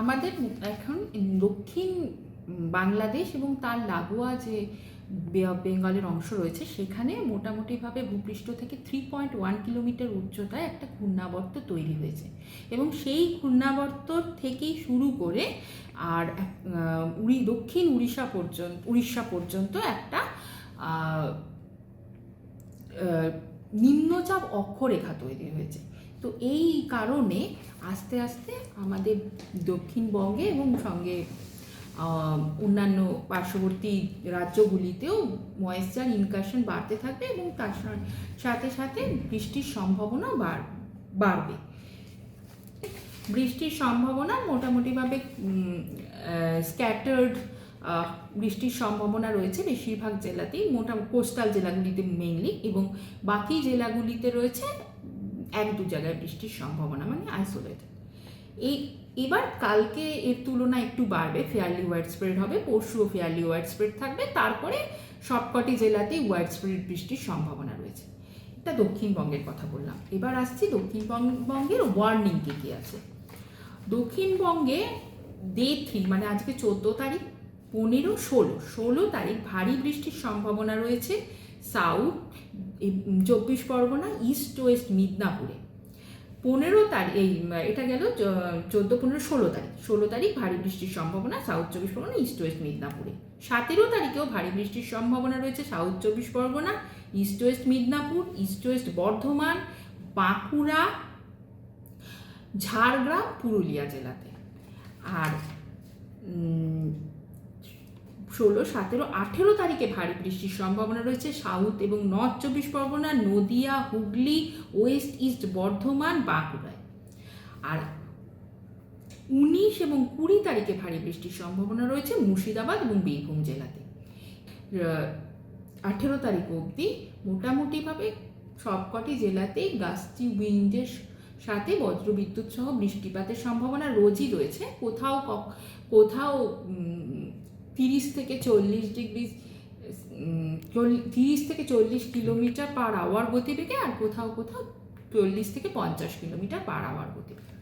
আমাদের এখন দক্ষিণ বাংলাদেশ এবং তার লাগোয়া যে বেঙ্গলের অংশ রয়েছে, সেখানে মোটামুটিভাবে ভূপৃষ্ঠ থেকে থ্রি পয়েন্ট ওয়ান কিলোমিটার উচ্চতায় একটা ঘূর্ণাবর্ত তৈরি হয়েছে। এবং সেই ঘূর্ণাবর্ত থেকেই শুরু করে আর উড়ি, দক্ষিণ উড়িষ্যা পর্যন্ত উড়িষ্যা পর্যন্ত একটা নিম্নচাপ অক্ষরেখা তৈরি হয়েছে। তো এই কারণে আস্তে আস্তে আমাদের দক্ষিণবঙ্গে এবং সঙ্গে অন্যান্য পার্শ্ববর্তী রাজ্যগুলিতেও ময়েশ্চার ইনকাশন বাড়তে থাকবে এবং তার সাথে সাথে বৃষ্টির সম্ভাবনা বাড় বাড়বে। বৃষ্টির সম্ভাবনা মোটামুটিভাবে স্ক্যাটার্ড বৃষ্টির সম্ভাবনা রয়েছে বেশিরভাগ জেলাতেই, মোটা কোস্টাল জেলাগুলিতে মেইনলি এবং বাকি জেলাগুলিতে রয়েছে এক দু জায়গায় বৃষ্টির সম্ভাবনা মানে আইসোলেটেড এই, এবার কালকে এর তুলনায় একটু বাড়বে ফেয়ারলি ওয়াইড স্প্রেড হবে, পরশুও ফেয়ারলি ওয়াইড স্প্রেড থাকবে, তারপরে সবকটি জেলাতেই ওয়াইড স্প্রেড বৃষ্টির সম্ভাবনা রয়েছে। এটা দক্ষিণবঙ্গের কথা বললাম। এবার আসছি দক্ষিণবঙ্গের ওয়ার্নিং কী কী আছে। দক্ষিণবঙ্গে ডে থ্রি মানে আজকে চোদ্দ তারিখ, পনেরো, ষোলো ষোলো তারিখ ভারী বৃষ্টির সম্ভাবনা রয়েছে। সাউথ চব্বিশ পরগনা, ইস্ট, ওয়েস্ট মিদনাপুরে। পনেরো তারিখ, এই, এটা গেল চোদ্দ, পনেরো, ষোলো তারিখ। ষোলো তারিখ ভারী বৃষ্টির সম্ভাবনা, সাউথ চব্বিশ পরগনা, ইস্ট, ওয়েস্ট মিদনাপুরে। সতেরো তারিখেও ভারী বৃষ্টির সম্ভাবনা রয়েছে সাউথ চব্বিশ Parganas, east, west Midnapore, east, west Bardhaman, Bankura, Jhargram, Purulia জেলাতে। আর ষোলো, সতেরো, আঠেরো তারিখে ভারী বৃষ্টির সম্ভাবনা রয়েছে। সাউথ এবং নর্থ চব্বিশ পরগনা, নদিয়া, হুগলি, ওয়েস্ট ইস্ট, বর্ধমান, বাঁকুড়ায়। আর উনিশ এবং কুড়ি তারিখে ভারী বৃষ্টির সম্ভাবনা রয়েছে মুর্শিদাবাদ এবং বীরভূম জেলাতে। আঠেরো তারিখ অবধি মোটামুটিভাবে সবকটি জেলাতেই গাছটি, উইন্ডের সাথে বজ্রবিদ্যুৎ সহ বৃষ্টিপাতের সম্ভাবনা রোজই রয়েছে। কোথাও কোথাও তিরিশ থেকে চল্লিশ ডিগ্রি তিরিশ থেকে চল্লিশ কিলোমিটার পার আওয়ার গতিবেগে আর কোথাও কোথাও চল্লিশ থেকে পঞ্চাশ কিলোমিটার পার আওয়ার গতিবেগে।